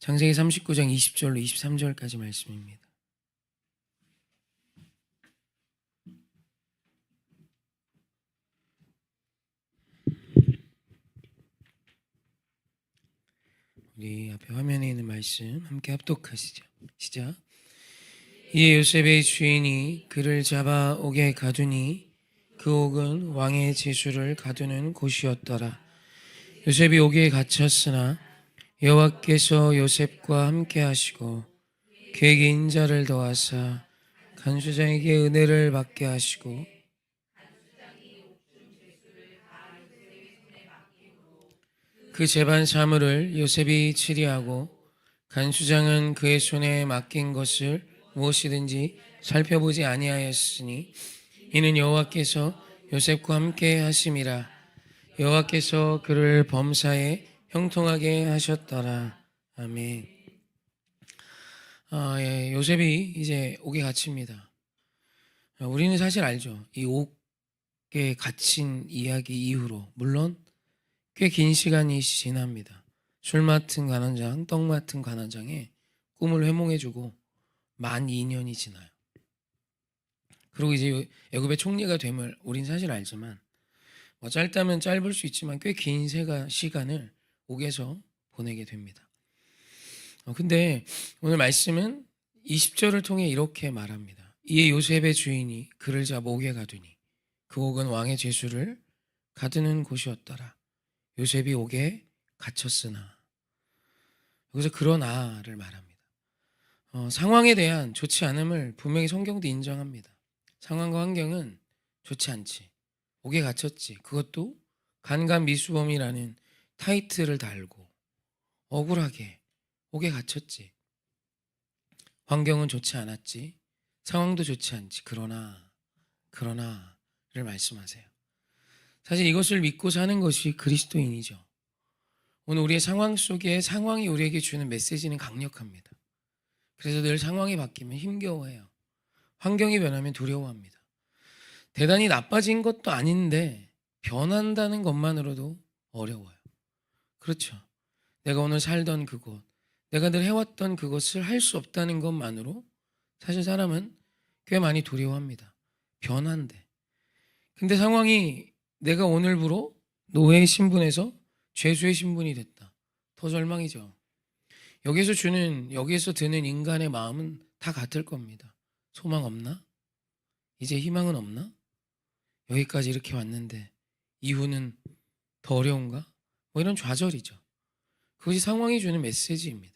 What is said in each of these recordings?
창세기 39장 20절로 23절까지 말씀입니다. 우리 앞에 화면에 있는 말씀 함께 합독하시죠. 시작. 이에 요셉의 주인이 그를 잡아 옥에 가두니 그 옥은 왕의 제수를 가두는 곳이었더라. 요셉이 옥에 갇혔으나 여호와께서 요셉과 함께 하시고 그에게 인자를 더하사 간수장에게 은혜를 받게 하시고 그 재반 사물을 요셉이 치리하고 간수장은 그의 손에 맡긴 것을 무엇이든지 살펴보지 아니하였으니 이는 여호와께서 요셉과 함께 하심이라. 여호와께서 그를 범사에 형통하게 하셨더라 아멘. 아, 예, 요셉이 이제 옥에 갇힙니다. 아, 우리는 사실 알죠. 이 옥에 갇힌 이야기 이후로 물론 꽤 긴 시간이 지납니다. 술 맡은 관원장, 떡 맡은 관원장의 꿈을 회몽해주고 만 2년이 지나요. 그리고 이제 애굽의 총리가 됨을 우린 사실 알지만 뭐 짧다면 짧을 수 있지만 꽤 긴 시간을 옥에서 보내게 됩니다. 어, 근데 오늘 말씀은 20절을 통해 이렇게 말합니다. 이에 요셉의 주인이 그를 잡아 옥에 가두니 그 옥은 왕의 죄수를 가두는 곳이었더라. 요셉이 옥에 갇혔으나 여기서 그러나를 말합니다. 어, 상황에 대한 좋지 않음을 분명히 성경도 인정합니다. 상황과 환경은 좋지 않지. 옥에 갇혔지. 그것도 간간 미수범이라는 타이틀을 달고 억울하게 옥에 갇혔지. 환경은 좋지 않았지. 상황도 좋지 않지. 그러나 그러나를 말씀하세요. 사실 이것을 믿고 사는 것이 그리스도인이죠. 오늘 우리의 상황 속에 상황이 우리에게 주는 메시지는 강력합니다. 그래서 늘 상황이 바뀌면 힘겨워해요. 환경이 변하면 두려워합니다. 대단히 나빠진 것도 아닌데 변한다는 것만으로도 어려워요. 그렇죠. 내가 오늘 살던 그곳, 내가 늘 해왔던 그것을 할 수 없다는 것만으로 사실 사람은 꽤 많이 두려워합니다. 변한데. 근데 상황이 내가 오늘부로 노예의 신분에서 죄수의 신분이 됐다. 더 절망이죠. 여기서 주는, 여기에서 드는 인간의 마음은 다 같을 겁니다. 소망 없나? 이제 희망은 없나? 여기까지 이렇게 왔는데 이후는 더 어려운가? 뭐 이런 좌절이죠. 그것이 상황이 주는 메시지입니다.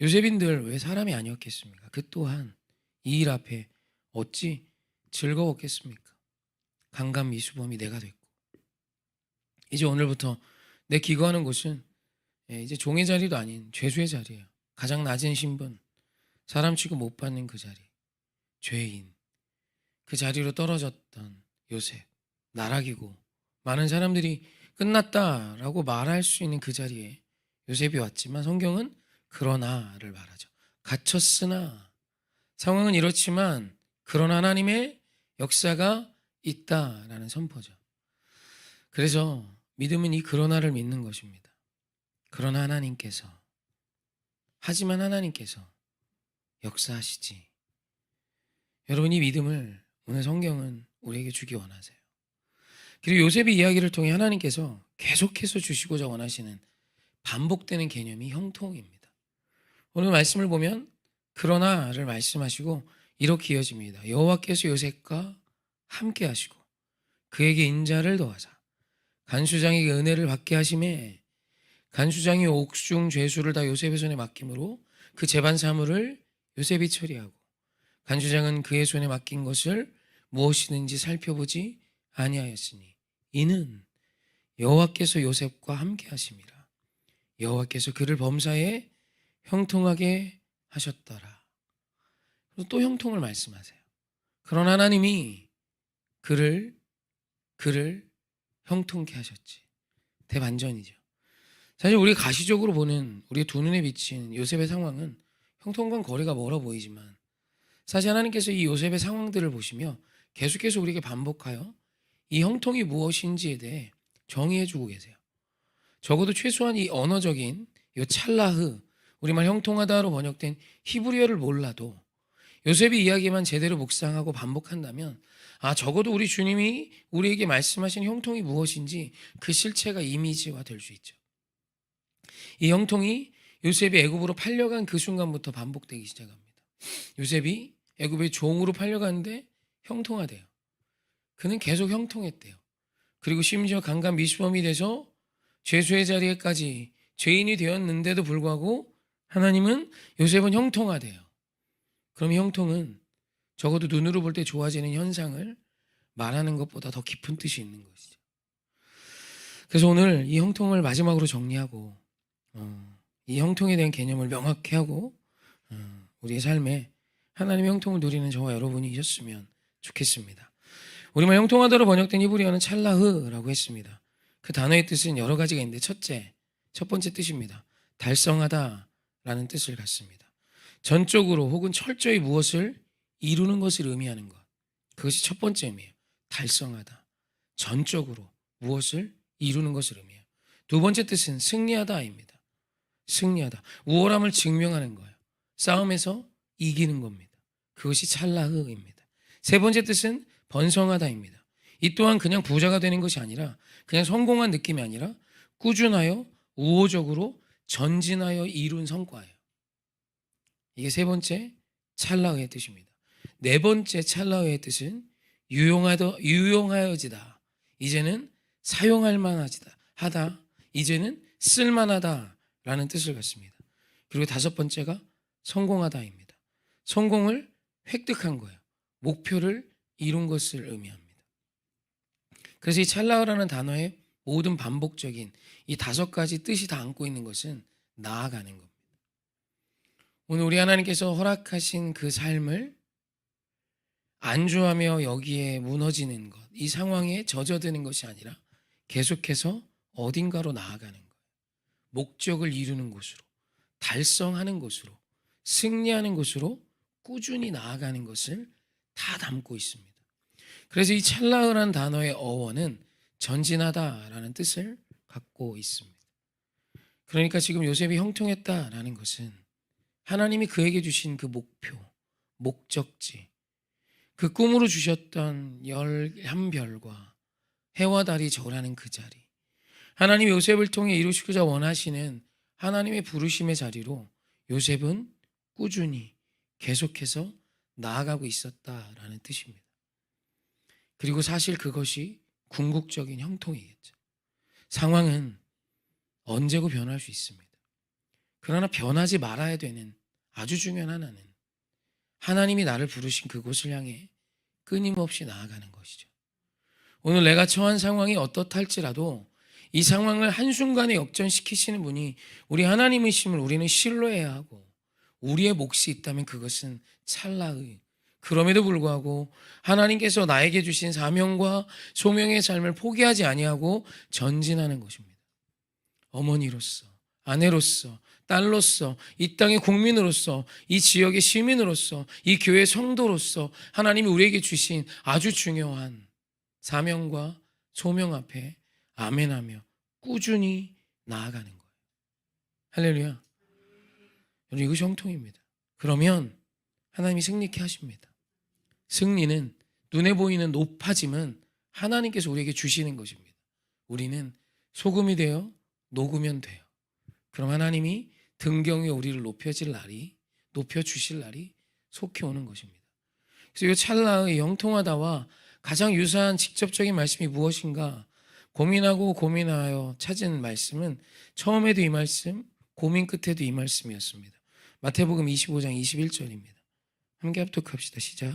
요셉인들 왜 사람이 아니었겠습니까? 그 또한 이 일 앞에 어찌 즐거웠겠습니까? 강간 미수범이 내가 됐고 이제 오늘부터 내 기거하는 곳은 예, 이제 종의 자리도 아닌 죄수의 자리예요. 가장 낮은 신분, 사람 취급 못 받는 그 자리, 죄인, 그 자리로 떨어졌던 요셉, 나락이고 많은 사람들이 끝났다라고 말할 수 있는 그 자리에 요셉이 왔지만 성경은 그러나를 말하죠. 갇혔으나 상황은 이렇지만 그런 하나님의 역사가 있다라는 선포죠. 그래서 믿음은 이 그러나를 믿는 것입니다. 그러나 하나님께서 하지만 하나님께서 역사하시지. 여러분 이 믿음을 오늘 성경은 우리에게 주기 원하세요. 그리고 요셉의 이야기를 통해 하나님께서 계속해서 주시고자 원하시는 반복되는 개념이 형통입니다. 오늘 말씀을 보면 그러나를 말씀하시고 이렇게 이어집니다. 여호와께서 요셉과 함께 하시고 그에게 인자를 더하사 간수장에게 은혜를 받게 하심에 간수장이 옥중 죄수를 다 요셉의 손에 맡김으로 그 재반 사물을 요셉이 처리하고 간수장은 그의 손에 맡긴 것을 무엇이든지 살펴보지 아니하였으니 이는 여호와께서 요셉과 함께 하심이라 여호와께서 그를 범사에 형통하게 하셨더라. 그래서 또 형통을 말씀하세요. 그런 하나님이 그를 그를 형통케 하셨지. 대반전이죠. 사실 우리 가시적으로 보는 우리 두 눈에 비친 요셉의 상황은 형통과 거리가 멀어 보이지만 사실 하나님께서 이 요셉의 상황들을 보시며 계속해서 우리에게 반복하여 이 형통이 무엇인지에 대해 정의해 주고 계세요. 적어도 최소한 이 언어적인 이 찰나흐 우리말 형통하다로 번역된 히브리어를 몰라도 요셉의 이야기만 제대로 묵상하고 반복한다면 아 적어도 우리 주님이 우리에게 말씀하신 형통이 무엇인지 그 실체가 이미지화 될 수 있죠. 이 형통이 요셉이 애굽으로 팔려간 그 순간부터 반복되기 시작합니다. 요셉이 애굽의 종으로 팔려가는데 형통하대요. 그는 계속 형통했대요. 그리고 심지어 강간 미수범이 돼서 죄수의 자리에까지 죄인이 되었는데도 불구하고 하나님은 요셉은 형통하대요. 그럼 이 형통은 적어도 눈으로 볼 때 좋아지는 현상을 말하는 것보다 더 깊은 뜻이 있는 것이죠. 그래서 오늘 이 형통을 마지막으로 정리하고 어, 이 형통에 대한 개념을 명확히 하고 어, 우리의 삶에 하나님의 형통을 누리는 저와 여러분이 있었으면 좋겠습니다. 우리말 형통하다로 번역된 히브리어는 찰라흐라고 했습니다. 그 단어의 뜻은 여러 가지가 있는데 첫째, 첫 번째 뜻입니다. 달성하다라는 뜻을 갖습니다. 전적으로 혹은 철저히 무엇을 이루는 것을 의미하는 것. 그것이 첫 번째 의미예요. 달성하다. 전적으로 무엇을 이루는 것을 의미해요. 두 번째 뜻은 승리하다입니다. 승리하다. 우월함을 증명하는 거예요. 싸움에서 이기는 겁니다. 그것이 찰라흐입니다. 세 번째 뜻은 번성하다입니다. 이 또한 그냥 부자가 되는 것이 아니라 그냥 성공한 느낌이 아니라 꾸준하여 우호적으로 전진하여 이룬 성과예요. 이게 세 번째 찰라의 뜻입니다. 네 번째 찰라의 뜻은 유용하다 유용하여지다. 이제는 사용할 만하지다. 하다. 이제는 쓸 만하다라는 뜻을 갖습니다. 그리고 다섯 번째가 성공하다입니다. 성공을 획득한 거예요. 목표를 이룬 것을 의미합니다. 그래서 이 찰나라는 단어의 모든 반복적인 이 다섯 가지 뜻이 다 안고 있는 것은 나아가는 겁니다. 오늘 우리 하나님께서 허락하신 그 삶을 안주하며 여기에 무너지는 것, 이 상황에 젖어드는 것이 아니라 계속해서 어딘가로 나아가는 거예요. 목적을 이루는 곳으로, 달성하는 곳으로, 승리하는 곳으로 꾸준히 나아가는 것을 다 담고 있습니다. 그래서 이 찰나흐라는 단어의 어원은 전진하다라는 뜻을 갖고 있습니다. 그러니까 지금 요셉이 형통했다라는 것은 하나님이 그에게 주신 그 목표, 목적지, 그 꿈으로 주셨던 열한 별과 해와 달이 절하는 그 자리, 하나님 요셉을 통해 이루시고자 원하시는 하나님의 부르심의 자리로 요셉은 꾸준히 계속해서 나아가고 있었다라는 뜻입니다. 그리고 사실 그것이 궁극적인 형통이겠죠. 상황은 언제고 변할 수 있습니다. 그러나 변하지 말아야 되는 아주 중요한 하나는 하나님이 나를 부르신 그곳을 향해 끊임없이 나아가는 것이죠. 오늘 내가 처한 상황이 어떻할지라도 이 상황을 한순간에 역전시키시는 분이 우리 하나님이심을 우리는 신뢰해야 하고 우리의 몫이 있다면 그것은 찰나의 그럼에도 불구하고 하나님께서 나에게 주신 사명과 소명의 삶을 포기하지 아니하고 전진하는 것입니다. 어머니로서, 아내로서, 딸로서, 이 땅의 국민으로서, 이 지역의 시민으로서, 이 교회 성도로서 하나님이 우리에게 주신 아주 중요한 사명과 소명 앞에 아멘하며 꾸준히 나아가는 거예요. 할렐루야. 이것이 형통입니다. 그러면 하나님이 승리케 하십니다. 승리는 눈에 보이는 높아짐은 하나님께서 우리에게 주시는 것입니다. 우리는 소금이 되어 녹으면 돼요. 그럼 하나님이 등경에 우리를 높여질 날이 높여 주실 날이 속히 오는 것입니다. 그래서 이 찰나의 영통하다와 가장 유사한 직접적인 말씀이 무엇인가 고민하고 고민하여 찾은 말씀은 처음에도 이 말씀, 고민 끝에도 이 말씀이었습니다. 마태복음 25장 21절입니다. 함께 합독합시다. 시작.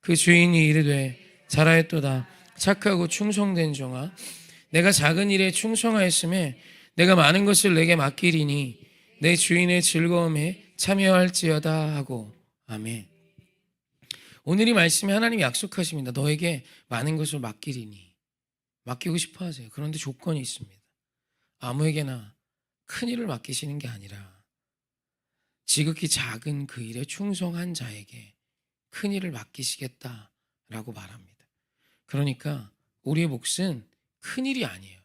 그 주인이 이르되 잘하였도다 착하고 충성된 종아 내가 작은 일에 충성하였음에 내가 많은 것을 내게 맡기리니 내 주인의 즐거움에 참여할지어다 하고 아멘. 오늘 이 말씀에 하나님이 약속하십니다. 너에게 많은 것을 맡기리니 맡기고 싶어 하세요. 그런데 조건이 있습니다. 아무에게나 큰 일을 맡기시는 게 아니라 지극히 작은 그 일에 충성한 자에게 큰 일을 맡기시겠다라고 말합니다. 그러니까 우리의 몫은 큰 일이 아니에요.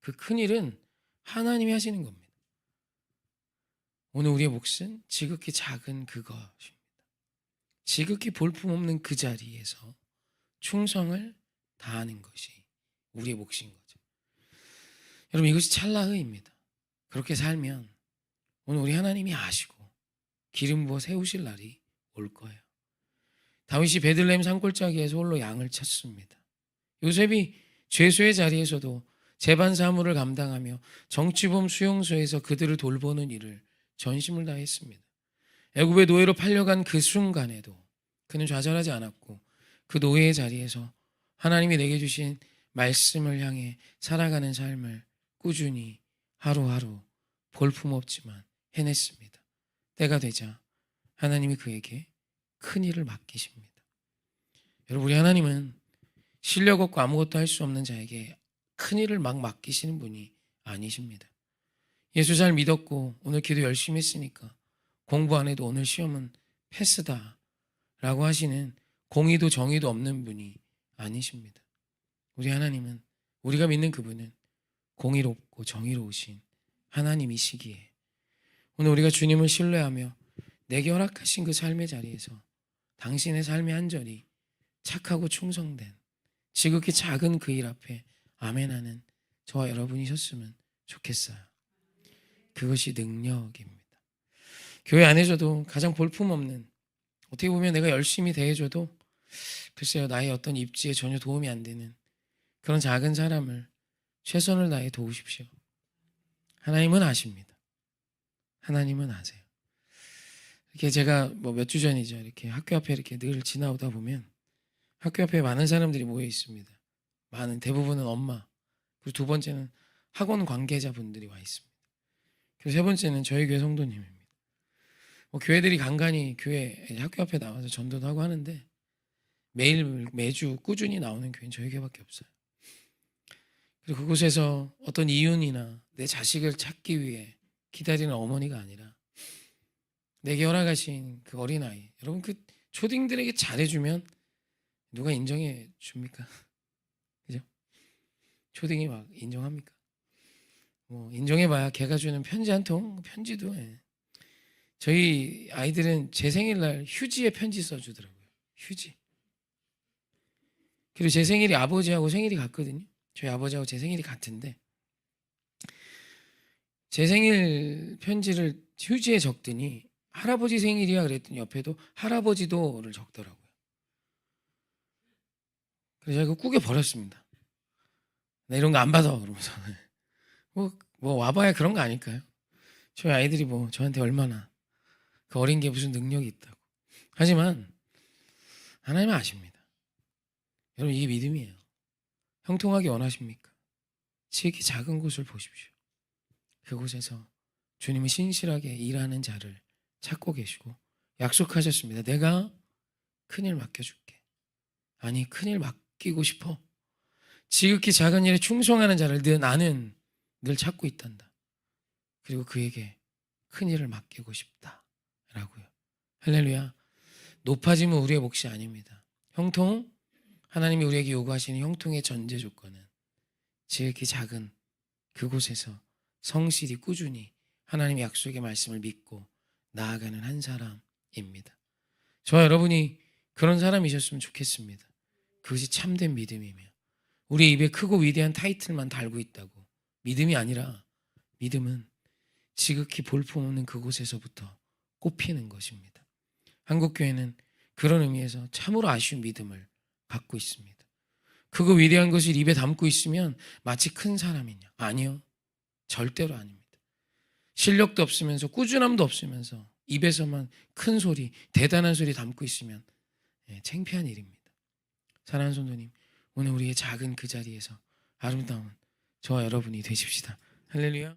그 큰 일은 하나님이 하시는 겁니다. 오늘 우리의 몫은 지극히 작은 그것입니다. 지극히 볼품없는 그 자리에서 충성을 다하는 것이 우리의 몫인 거죠. 여러분 이것이 찰나의입니다. 그렇게 살면 오늘 우리 하나님이 아시고 기름 부어 세우실 날이 올 거예요. 다윗이 베들레헴 산골짜기에서 홀로 양을 쳤습니다. 요셉이 죄수의 자리에서도 재반 사무를 감당하며 정치범 수용소에서 그들을 돌보는 일을 전심을 다했습니다. 애굽의 노예로 팔려간 그 순간에도 그는 좌절하지 않았고 그 노예의 자리에서 하나님이 내게 주신 말씀을 향해 살아가는 삶을 꾸준히 하루하루 볼품없지만 해냈습니다. 때가 되자 하나님이 그에게 큰 일을 맡기십니다. 여러분 우리 하나님은 실력 없고 아무것도 할 수 없는 자에게 큰 일을 막 맡기시는 분이 아니십니다. 예수 잘 믿었고 오늘 기도 열심히 했으니까 공부 안 해도 오늘 시험은 패스다 라고 하시는 공의도 정의도 없는 분이 아니십니다. 우리 하나님은 우리가 믿는 그분은 공의롭고 정의로우신 하나님이시기에 오늘 우리가 주님을 신뢰하며 내게 허락하신 그 삶의 자리에서 당신의 삶의 한 절이 착하고 충성된 지극히 작은 그 일 앞에 아멘하는 저와 여러분이셨으면 좋겠어요. 그것이 능력입니다. 교회 안에서도 가장 볼품없는 어떻게 보면 내가 열심히 대해줘도 글쎄요 나의 어떤 입지에 전혀 도움이 안 되는 그런 작은 사람을 최선을 다해 도우십시오. 하나님은 아십니다. 하나님은 아세요. 이렇게 제가 뭐 몇 주 전이죠. 이렇게 학교 앞에 이렇게 늘 지나오다 보면 학교 앞에 많은 사람들이 모여 있습니다. 많은 대부분은 엄마 그리고 두 번째는 학원 관계자분들이 와 있습니다. 그리고 세 번째는 저희 교회 성도님입니다. 뭐 교회들이 간간히 교회 학교 앞에 나와서 전도도 하고 하는데 매일 매주 꾸준히 나오는 교회는 저희 교회밖에 없어요. 그리고 그곳에서 어떤 이윤이나 내 자식을 찾기 위해 기다리는 어머니가 아니라 내게 허락하신 그 어린아이 여러분 그 초딩들에게 잘해주면 누가 인정해 줍니까? 그죠? 초딩이 막 인정합니까? 뭐 인정해봐야 걔가 주는 편지 한 통 편지도 예. 저희 아이들은 제 생일날 휴지에 편지 써주더라고요. 휴지. 그리고 제 생일이 아버지하고 생일이 같거든요. 저희 아버지하고 제 생일이 같은데 제 생일 편지를 휴지에 적더니 할아버지 생일이야 그랬더니 옆에도 할아버지도를 적더라고요. 그래서 제가 꾸겨 버렸습니다. 나 이런 거 안 받아 그러면서 뭐, 뭐 와봐야 그런 거 아닐까요? 저희 아이들이 뭐 저한테 얼마나 그 어린 게 무슨 능력이 있다고. 하지만 하나님은 아십니다. 여러분 이게 믿음이에요. 형통하게 원하십니까? 지극히 작은 곳을 보십시오. 그곳에서 주님은 신실하게 일하는 자를 찾고 계시고 약속하셨습니다. 내가 큰일 맡겨줄게. 아니 큰일 맡기고 싶어. 지극히 작은 일에 충성하는 자를 늘 나는 늘 찾고 있단다. 그리고 그에게 큰 일을 맡기고 싶다 라고요. 할렐루야. 높아짐은 우리의 몫이 아닙니다. 형통 하나님이 우리에게 요구하시는 형통의 전제 조건은 지극히 작은 그곳에서 성실히 꾸준히 하나님의 약속의 말씀을 믿고 나아가는 한 사람입니다. 저와 여러분이 그런 사람이셨으면 좋겠습니다. 그것이 참된 믿음이며 우리 입에 크고 위대한 타이틀만 달고 있다고 믿음이 아니라 믿음은 지극히 볼품없는 그곳에서부터 꽃피는 것입니다. 한국 교회는 그런 의미에서 참으로 아쉬운 믿음을 갖고 있습니다. 그거 위대한 것을 입에 담고 있으면 마치 큰 사람이냐? 아니요. 절대로 아닙니다. 실력도 없으면서 꾸준함도 없으면서 입에서만 큰 소리, 대단한 소리 담고 있으면 예, 창피한 일입니다. 사랑하는 성도님, 오늘 우리의 작은 그 자리에서 아름다운 저와 여러분이 되십시다. 할렐루야.